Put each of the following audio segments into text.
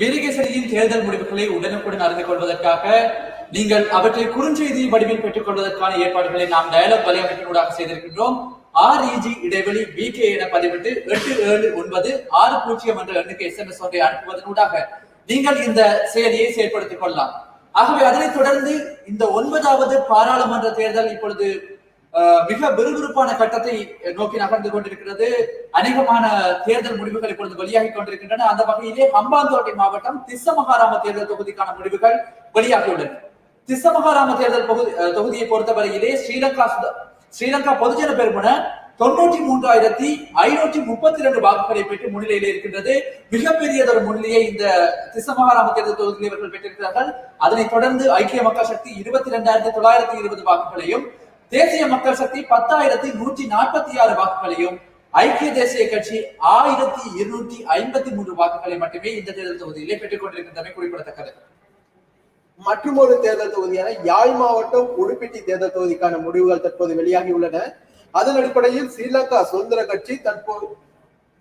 வீரகேசரியின் தேர்தல் முடிவுகளை உடனுக்குடன் அறிந்து கொள்வதற்காக நீங்கள் அவற்றை குறுஞ்செய்தி வடிவில் பெற்றுக் கொள்வதற்கான ஏற்பாடுகளை நாம் டயலாக் வலையமைப்பினூடாக செய்திருக்கின்றோம். ஆர்இஜி இடைவெளி பிகே என பதிவிட்டு எட்டு ஏழு ஒன்பது ஆறு பூஜ்ஜியம் என்ற எண்ணுக்கு எஸ்எம்எஸ் ஒன்றை அனுப்புவதனூடாக நீங்கள் இந்த செயலியை செயல்படுத்திக் கொள்ளலாம். ஆகவே அதனைத் தொடர்ந்து இந்த ஒன்பதாவது பாராளுமன்ற தேர்தல் இப்பொழுது மிக விறுவிறுப்பான கட்டத்தை நோக்கி நகர்ந்து கொண்டிருக்கிறது. அநேகமான தேர்தல் முடிவுகள் இப்பொழுது வெளியாகி கொண்டிருக்கின்றன. அந்த வகையிலே ஹம்பாந்தோட்டை மாவட்டம் திஸ்ஸமகாராம தேர்தல் தொகுதிக்கான முடிவுகள் வெளியாகியுள்ளன. திஸ்ஸமகாராம தேர்தல் தொகுதியை பொறுத்தவரையிலே ஸ்ரீலங்கா ஸ்ரீலங்கா பொதுஜன பெருமன தொண்ணூற்றி மூன்றாயிரத்தி ஐநூற்றி முப்பத்தி இரண்டு வாக்குகளை பெற்று முன்னிலையில் இருக்கின்றது. மிகப்பெரியதொரு முன்னிலையை இந்த திசமகாராம தேர்தல் தொகுதியில் இவர்கள் பெற்றிருக்கிறார்கள். அதனைத் தொடர்ந்து ஐக்கிய மக்கள் சக்தி இருபத்தி இரண்டாயிரத்தி தொள்ளாயிரத்தி இருபது வாக்குகளையும் தேசிய மக்கள் சக்தி பத்தாயிரத்தி நூற்றி நாற்பத்தி ஆறு வாக்குகளையும் ஐக்கிய தேசிய கட்சி ஆயிரத்தி இருநூற்றி ஐம்பத்தி மூன்று வாக்குகளை மட்டுமே இந்த தேர்தல் தொகுதியிலே பெற்றுக் கொண்டிருக்கின்றமை குறிப்பிடத்தக்கது. மற்றும் ஒரு தேர்தல் தொகுதியான யாழ் மாவட்டம் உடுப்பிட்டி தேர்தல் தொகுதிக்கான முடிவுகள் தற்போது வெளியாகி உள்ளன. அதன் அடிப்படையில் ஸ்ரீலங்கா சுதந்திர கட்சி தற்போது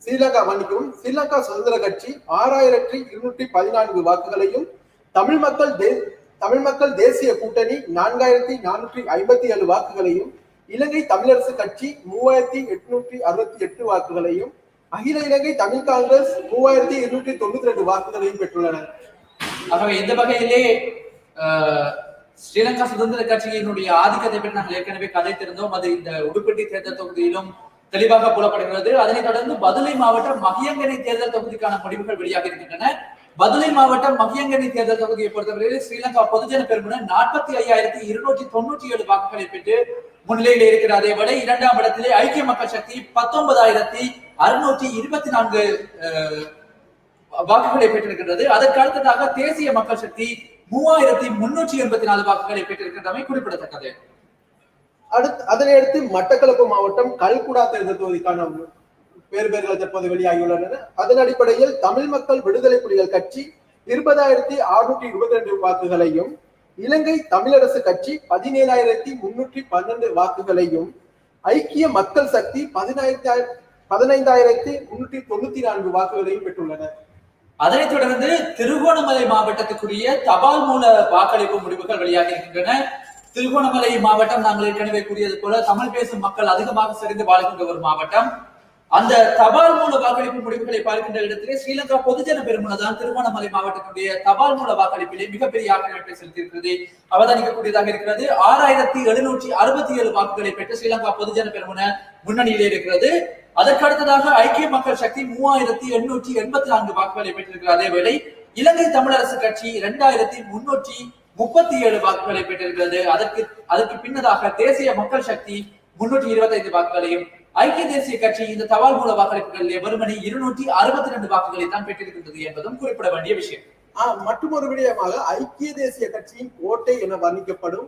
ஸ்ரீலங்கா மன்னிக்கவும் ஸ்ரீலங்கா சுதந்திர கட்சி ஆறாயிரத்தி இருநூற்றி பதினான்கு வாக்குகளையும் தமிழ் மக்கள் தமிழ் மக்கள் தேசிய கூட்டணி நான்காயிரத்தி நானூற்றி ஐம்பத்தி ஏழு வாக்குகளையும் இலங்கை தமிழரசு கட்சி மூவாயிரத்தி எட்நூற்றி அறுபத்தி எட்டு வாக்குகளையும் அகில இலங்கை தமிழ் காங்கிரஸ் மூவாயிரத்தி இருநூற்றி தொண்ணூத்தி ரெண்டு வாக்குகளையும் பெற்றுள்ளனர். ஆகவே இந்த வகையிலே ஸ்ரீலங்கா சுதந்திர கட்சியினுடைய ஆதிக்கத்தை பற்றி நாங்கள் ஏற்கனவே கதைத்திருந்தோம். அது இந்த உடுப்பட்டி தேர்தல் தொகுதியிலும் தெளிவாக புலப்படுகிறது அதனைத் தொடர்ந்து பதுளை மாவட்டம் மகியங்கனை தேர்தல் தொகுதிக்கான முடிவுகள் வெளியாக இருக்கின்றன. பதுளை மாவட்டம் மகியங்கனி தேர்தல் தொகுதியை பொறுத்தவரையில் ஸ்ரீலங்கா பொதுஜன பெருமன நாற்பத்தி ஐயாயிரத்தி இருநூற்றி தொண்ணூற்றி ஏழு வாக்குகளை பெற்று முன்னிலையில் இருக்கிற அதே விட இரண்டாம் இடத்திலே ஐக்கிய மக்கள் சக்தி பத்தொன்பதாயிரத்தி அறுநூற்றி இருபத்தி நான்கு அஹ், வாக்குகளை பெற்றிருக்கின்றது. அதற்கு அடுத்ததாக தேசிய மக்கள் சக்தி மூவாயிரத்தி முன்னூற்றி எண்பத்தி நாலு வாக்குகளை பெற்றிருக்கின்றமை குறிப்பிடத்தக்கது. அடுத்து அதனையடுத்து மட்டக்களப்பு மாவட்டம் கல்குடா தேர்தல் தொகுதிக்கான பேர் பேர்கள் தற்போது வெளியாகியுள்ளன அதன் அடிப்படையில் தமிழ் மக்கள் விடுதலை புலிகள் கட்சி இருபதாயிரத்தி அறுநூற்றி இருபத்தி ரெண்டு வாக்குகளையும் இலங்கை தமிழரசு கட்சி பதினேழாயிரத்தி முன்னூற்றி பன்னெண்டு வாக்குகளையும் ஐக்கிய மக்கள் சக்தி பதினாயிரத்தி பதினைந்தாயிரத்தி முன்னூற்றி தொண்ணூத்தி நான்கு வாக்குகளையும் பெற்றுள்ளன அதனைத் தொடர்ந்து திருகோணமலை மாவட்டத்துக்குரிய தபால் மூல வாக்களிப்பு முடிவுகள் வெளியாகி இருக்கின்றன. திருகோணமலை மாவட்டம் நாங்கள் ஏற்கனவே கூறியது போல தமிழ் பேசும் மக்கள் அதிகமாக செறிந்து வாழ்கின்ற ஒரு மாவட்டம். அந்த தபால் மூல வாக்களிப்பு முடிவுகளை பார்க்கின்ற இடத்திலே ஸ்ரீலங்கா பொதுஜன பெருமுன தான் திருகோணமலை மாவட்டத்தினுடைய தபால் மூல வாக்களிப்பிலே மிகப்பெரிய ஆக்கிரமிப்பை செலுத்தியிருக்கிறது. அவதானிக்கக்கூடியதாக இருக்கிறது. ஆறாயிரத்தி எழுநூற்றி அறுபத்தி ஏழு வாக்குகளை பெற்று ஸ்ரீலங்கா பொதுஜன பெருமுன முன்னணியிலே இருக்கிறது. அதற்கு அடுத்ததாக ஐக்கிய மக்கள் சக்தி மூவாயிரத்தி எண்ணூற்றி எண்பத்தி நான்கு வாக்குகளை பெற்றிருக்கிற அதே வேளை இலங்கை தமிழரசு கட்சி இரண்டாயிரத்தி முன்னூற்றி முப்பத்தி ஏழு வாக்குகளை பெற்றிருக்கிறது. அதற்கு அதற்கு பின்னதாக தேசிய மக்கள் சக்தி முன்னூற்றி இருபத்தி ஐந்து வாக்குகளையும் ஐக்கிய தேசிய கட்சி இந்த தபால் மூல வாக்களிப்புகளிலே வெறுமனே இருநூற்றி அறுபத்தி ரெண்டு வாக்குகளை தான் பெற்றிருக்கின்றது என்பதும் குறிப்பிட வேண்டிய விஷயம். மற்றும் ஒரு விடயமாக ஐக்கிய தேசிய கட்சியின் கோட்டை என வர்ணிக்கப்படும்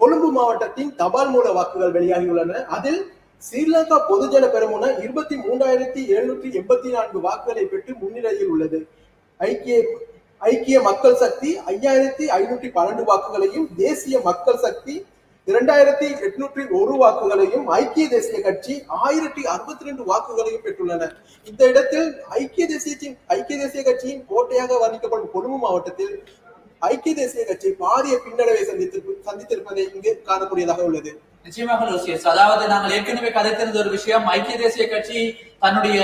கொழும்பு மாவட்டத்தின் தபால் மூல வாக்குகள் வெளியாகியுள்ளன. அதில் ஸ்ரீலங்கா பொதுஜன பெருமுன இருபத்தி மூன்றாயிரத்தி எழுநூற்றி எண்பத்தி நான்கு வாக்குகளை பெற்று முன்னிலையில் உள்ளது. ஐக்கிய ஐக்கிய மக்கள் சக்தி ஐயாயிரத்தி ஐநூற்றி பன்னெண்டு வாக்குகளையும் தேசிய மக்கள் சக்தி இரண்டாயிரத்தி எட்நூற்றி ஒரு வாக்குகளையும் ஐக்கிய தேசிய கட்சி ஆயிரத்தி அறுபத்தி ரெண்டு வாக்குகளையும் பெற்றுள்ளன. இந்த இடத்தில் ஐக்கிய தேசியத்தின் ஐக்கிய தேசிய கட்சியின் கோட்டையாக வர்ணிக்கப்படும் கொழும்பு மாவட்டத்தில் ஐக்கிய தேசிய கட்சி பாரிய பின்னடைவை சந்தித்து சந்தித்திருப்பதை இங்கு காணக்கூடியதாக உள்ளது. நிச்சயமாக லூசியஸ். அதாவது நாங்கள் ஏற்கனவே கதைத்திருந்த ஒரு விஷயம் ஐக்கிய தேசிய கட்சி தன்னுடைய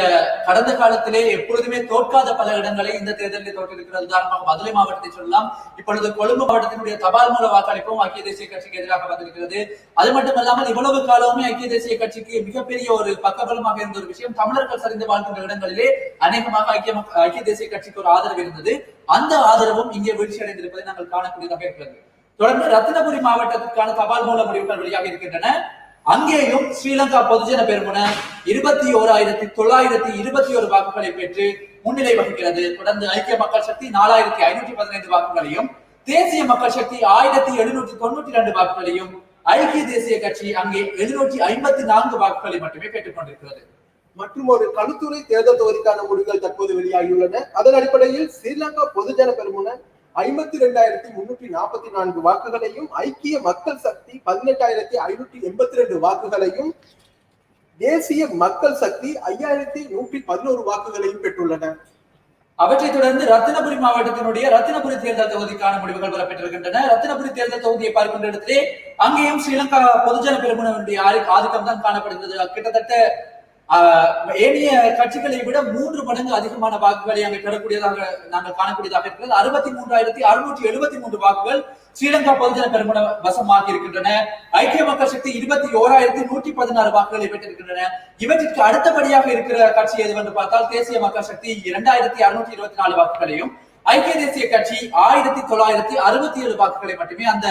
கடந்த காலத்திலே எப்பொழுதுமே தோற்காத பல இடங்களை இந்த தேர்தலில் தோற்றிருக்கிறது. உதாரணமாக மதுரை மாவட்டத்தை சொல்லலாம். இப்பொழுது கொழும்பு மாவட்டத்தினுடைய தபால் மூல வாக்களிப்பும் ஐக்கிய தேசிய கட்சிக்கு எதிராக வந்திருக்கிறது. அது மட்டுமல்லாமல் இவ்வளவு காலமுமே ஐக்கிய தேசிய கட்சிக்கு மிகப்பெரிய ஒரு பக்கபலமாக இருந்த ஒரு விஷயம் தமிழர்கள் சரிந்து வாழ்கின்ற இடங்களிலே அநேகமாக ஐக்கிய ஐக்கிய தேசிய கட்சிக்கு ஒரு ஆதரவு இருந்தது. அந்த ஆதரவும் இங்கே வீழ்ச்சி அடைந்திருப்பதை நாங்கள் காணக்கூடியதாக இருக்கிறது. தொடர்ந்து ரத்தினபுரி மாவட்டத்திற்கான தபால் மூல முடிவுகள் வெளியாக இருக்கின்றன. அங்கேயும் ஸ்ரீலங்கா பொதுஜன பெருமுன இருபத்தி ஓராயிரத்தி தொள்ளாயிரத்தி இருபத்தி ஒரு வாக்குகளை பெற்று முன்னிலை வகிக்கிறது. தொடர்ந்து ஐக்கிய மக்கள் சக்தி நாலாயிரத்தி ஐநூற்றி பதினைந்து வாக்குகளையும் தேசிய மக்கள் சக்தி ஆயிரத்தி எழுநூற்றி தொண்ணூற்றி இரண்டு வாக்குகளையும் ஐக்கிய தேசிய கட்சி அங்கே எழுநூற்றி ஐம்பத்தி நான்கு வாக்குகளை மட்டுமே பெற்றுக் கொண்டிருக்கிறது. மற்றும் ஒரு களுத்துறை தேர்தல் தொகுதிக்கான முடிவுகள் தற்போது வெளியாகியுள்ளன. அதன் அடிப்படையில் ஸ்ரீலங்கா பொதுஜன பெருமுன ஐம்பத்தி ரெண்டாயிரத்தி முன்னூற்றி நாற்பத்தி நான்கு வாக்குகளையும் ஐக்கிய மக்கள் சக்தி பதினெட்டாயிரத்தி ஐநூத்தி எண்பத்தி ரெண்டு வாக்குகளையும் தேசிய மக்கள் சக்தி ஐயாயிரத்தி நூற்றி பதினோரு வாக்குகளையும் பெற்றுள்ளன. அவற்றைத் தொடர்ந்து ரத்தினபுரி மாவட்டத்தினுடைய ரத்தினபுரி தேர்தல் தொகுதிக்கான முடிவுகள் பெறப்பட்டிருக்கின்றன. ரத்தினபுரி தேர்தல் தொகுதியை பார்க்கின்ற இடத்திலே அங்கேயும் ஸ்ரீலங்கா பொதுஜன பெருமனுடைய ஆதிக்கம் தான் காணப்படுகிறது கிட்டத்தட்ட ஏனைய கட்சிகளை விட மூன்று மடங்கு அதிகமான வாக்குகளை அங்கே பெறக்கூடியதாக நாங்கள் காணக்கூடியதாக இருக்கிறது. அறுபத்தி மூன்றாயிரத்தி அறுநூற்றி எழுபத்தி மூன்று வாக்குகள் ஸ்ரீலங்கா பொதுஜன பெருமன வசமாக இருக்கின்றன. ஐக்கிய மக்கள் சக்தி இருபத்தி ஓராயிரத்தி நூற்றி பதினாறு வாக்குகளை பெற்றிருக்கின்றன. இவற்றிற்கு அடுத்தபடியாக இருக்கிற கட்சி எதுவென்று பார்த்தால் தேசிய மக்கள் சக்தி இரண்டாயிரத்தி அறுநூற்றி இருபத்தி நாலு வாக்குகளையும் ஐக்கிய தேசிய கட்சி ஆயிரத்தி தொள்ளாயிரத்தி அறுபத்தி ஏழு வாக்குகளை மட்டுமே அந்த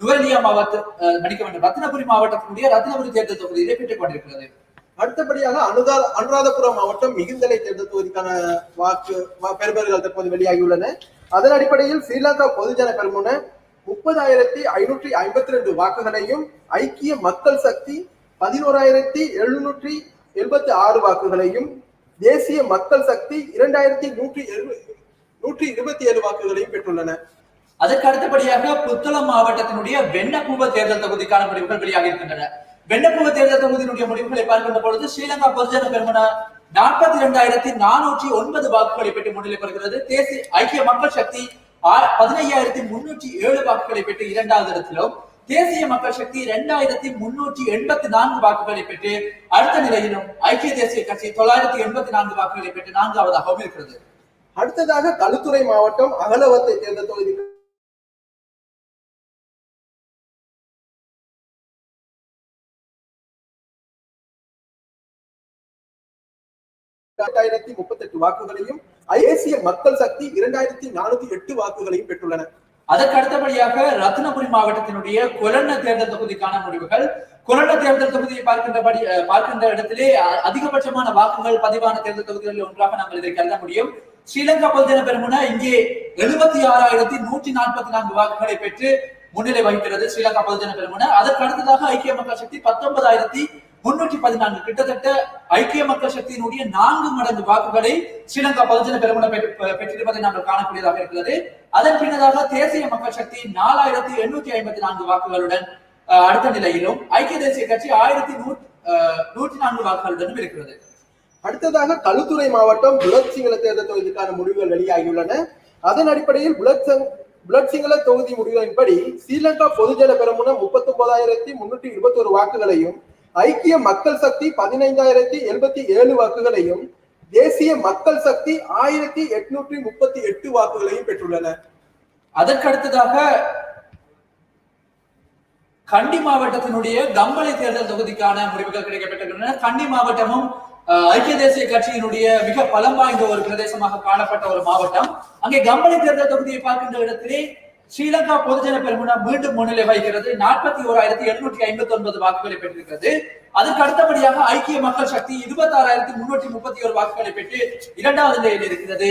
நுவரலியா மாவட்ட மடிக்க மன்னிக்க வேண்டும் ரத்னபுரி மாவட்டத்தினுடைய ரத்னபுரி தேர்தல் தொகுதியிலே பெற்றுக் கொண்டிருக்கிறது. அடுத்தபடியாக அனுதா அனுராதபுரம் மாவட்டம் மிகுந்தலை தேர்தல் தொகுதிக்கான வாக்கு வா- பெறுபேறுகள் தற்போது வெளியாகியுள்ளன அதன் அடிப்படையில் ஸ்ரீலங்கா பொதுஜன பெருமுன முப்பதாயிரத்தி ஐநூற்றி ஐம்பத்தி ரெண்டு வாக்குகளையும் ஐக்கிய மக்கள் சக்தி பதினோராயிரத்தி எழுநூற்றி எழுபத்தி ஆறு வாக்குகளையும் தேசிய மக்கள் சக்தி இரண்டாயிரத்தி நூற்றி எழு- நூற்றி இருபத்தி ஏழு வாக்குகளையும் பெற்றுள்ளன. அதற்கு அடுத்தபடியாக புத்தளம் மாவட்டத்தினுடைய வெண்ணப்பூவ தேர்தல் தொகுதிக்கான முடிவுகள் வெளியாக இருக்கின்றன வெண்ணப்பூவ தேர்தல் தொகுதியினுடைய முடிவுகளை பார்க்கின்ற பொழுது ஸ்ரீலங்கா பொதுஜன பெருமன நாற்பத்தி இரண்டாயிரத்தி நானூற்றி ஒன்பது வாக்குகளை பெற்று முன்னிலை பெறுகிறது. தேசிய ஐக்கிய மக்கள் சக்தி ஆ- பதினையாயிரத்தி முன்னூற்றி ஏழு வாக்குகளை பெற்று இரண்டாவது இடத்திலும் தேசிய மக்கள் சக்தி இரண்டாயிரத்தி முன்னூற்றி எண்பத்தி நான்கு வாக்குகளை பெற்று அடுத்த நிலையிலும் ஐக்கிய தேசிய கட்சி தொள்ளாயிரத்தி எண்பத்தி நான்கு வாக்குகளை பெற்று நான்காவதாகவும் இருக்கிறது அடுத்ததாக களுத்துறை மாவட்டம் அகலவத்தை தேர்தல் தொகுதி இரண்டாயிரத்தி முப்பத்தி எட்டு வாக்குகளையும் தேசிய மக்கள் சக்தி இரண்டாயிரத்தி நானூத்தி எட்டு வாக்குகளையும் பெற்றுள்ளன. அதற்கு அடுத்தபடியாக ரத்னபுரி மாவட்டத்தினுடைய கொலண்ண தேர்தல் தொகுதிக்கான முடிவுகள். கொலண்ண தேர்தல் தொகுதியை பார்க்கின்றபடி பார்க்கின்ற இடத்திலே அதிகபட்சமான வாக்குகள் பதிவான தேர்தல் தொகுதிகளில் ஒன்றாக நாங்கள் இதை கருத முடியும். ஸ்ரீலங்கா பொதுஜன பெருமுன இங்கே எழுபத்தி ஆறாயிரத்தி நூற்றி நாற்பத்தி நான்கு வாக்குகளை பெற்று முன்னிலை வகிக்கிறது ஸ்ரீலங்கா பொதுஜன பெருமுன. அதற்கு அடுத்ததாக ஐக்கிய மக்கள் சக்தி பத்தொன்பதாயிரத்தி முன்னூற்றி பதினான்கு. கிட்டத்தட்ட ஐக்கிய மக்கள் சக்தியினுடைய நான்கு மடங்கு வாக்குகளை ஸ்ரீலங்கா பகுஜன பெருமுன பெற்று- பெற்றிருப்பதை நாங்கள் காணக்கூடியதாக இருக்கிறது. அதன் பின்னதாக தேசிய மக்கள் சக்தி நாலாயிரத்தி எண்ணூத்தி ஐம்பத்தி நான்கு வாக்குகளுடன் அடுத்த நிலையிலும் ஐக்கிய தேசிய கட்சி ஆயிரத்தி நூற்றி நான்கு வாக்குகளுடனும் இருக்கிறது. அடுத்ததாக களுத்துறை மாவட்டம் புலத் சிங்கள தேர்தல் தொகுதிக்கான முடிவுகள் வெளியாகியுள்ளன. அதன் அடிப்படையில் புலத் சிங்கள தொகுதி முடிவுகளின்படி ஸ்ரீலங்கா பொதுஜன பெரமுன முப்பத்தி ஒன்பதாயிரத்தி முன்னூற்றி இருபத்தி ஒரு வாக்குகளையும் ஐக்கிய மக்கள் சக்தி பதினைந்தாயிரத்தி எண்பத்தி ஏழு வாக்குகளையும் தேசிய மக்கள் சக்தி ஆயிரத்தி எட்நூற்றி முப்பத்தி எட்டு வாக்குகளையும் பெற்றுள்ளன. அதற்கு அடுத்ததாக கண்டி மாவட்டத்தினுடைய கம்பளை தேர்தல் தொகுதிக்கான முடிவுகள் கிடைக்கப்பட்டிருக்கின்றன. கண்டி மாவட்டமும் ஐக்கிய தேசிய கட்சியினுடைய மிக பலம் வாய்ந்த ஒரு பிரதேசமாக காணப்பட்ட ஒரு மாவட்டம். அங்கே கம்பளை தேர்தல் தொகுதியை பார்க்கின்ற இடத்திலே ஸ்ரீலங்கா பொதுஜன பெருமுனா மீண்டும் முன்னிலை வகிக்கிறது. நாற்பத்தி ஓராயிரத்தி எழுநூற்றி ஐம்பத்தி ஒன்பது வாக்குகளை பெற்றிருக்கிறது. அதுக்கு அடுத்தபடியாக ஐக்கிய மக்கள் சக்தி இருபத்தி ஆறாயிரத்தி முன்னூற்றி முப்பத்தி ஒரு வாக்குகளை பெற்று இரண்டாவது நிலையில் இருக்கிறது.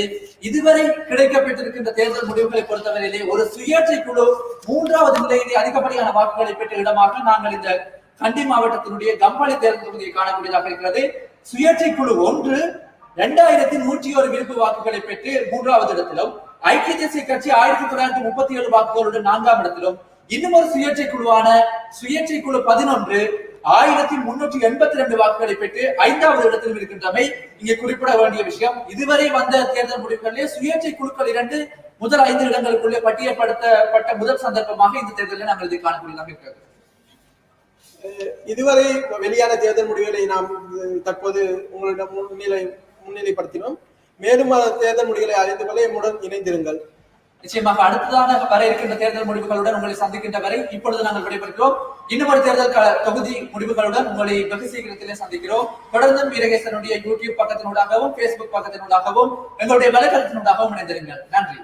இதுவரை கிடைக்கப்பட்டிருக்கின்ற தேர்தல் முடிவுகளை பொறுத்தவரையிலே ஒரு சுயேட்சை குழு மூன்றாவது நிலையிலே அதிகப்படியான வாக்குகளை பெற்ற இடமாக நாங்கள் இந்த கண்டி மாவட்டத்தினுடைய கம்பாளி தேர்தல் தொகுதியை காணக்கூடியதாக இருக்கிறது. சுயேட்சை குழு ஒன்று இரண்டாயிரத்தி நூற்றி ஒரு விருப்பு வாக்குகளை பெற்று மூன்றாவது இடத்திலும் ஐக்கிய தேசிய கட்சி ஆயிரத்தி தொள்ளாயிரத்தி முப்பத்தி ஏழு வாக்குகளுடன் நான்காம் இடத்திலும் இன்னும் ஒரு சுயேட்சை குழுவான சுயேட்சை குழு பதினொன்று ஆயிரத்தி முன்னூற்றி எண்பத்தி ரெண்டு வாக்குகளை பெற்று ஐந்தாவது இடத்திலும் இருக்கின்றமை இங்கே குறிப்பிட வேண்டிய விஷயம். இதுவரை வந்த தேர்தல் முடிவுகளிலே சுயேட்சை குழுக்கள் இரண்டு முதல் ஐந்து இடங்களுக்குள்ளே பட்டியல்படுத்தப்பட்ட முதல் சந்தர்ப்பமாக இந்த தேர்தலில் நாங்கள் இதை காணக்கூடியதாக இருக்கிறது. அஹ் இதுவரை வெளியான தேர்தல் முடிவுகளை நாம் தற்போது உங்களிடம் முன்னிலை முன்னிலைப்படுத்தினோம். மேலும் தேர்தல் முடிவுகளை அறிந்து கொள்ள எம்முடன் இணைந்திருங்கள். நிச்சயமாக அடுத்ததாக வர இருக்கின்ற தேர்தல் முடிவுகளுடன் உங்களை சந்திக்கின்ற வரை இப்பொழுது நாங்கள் விடைபெறுகிறோம். இன்னும் ஒரு தேர்தல் தொகுதி முடிவுகளுடன் உங்களை வெகு சீக்கிரத்திலே சந்திக்கிறோம். தொடர்ந்தும் வீரகேசனுடைய யூடியூப் பக்கத்தினூடாகவும் பேஸ்புக் பக்கத்தினூடாகவும் எங்களுடைய வலைதளத்தினூடாகவும் இணைந்திருங்கள். நன்றி.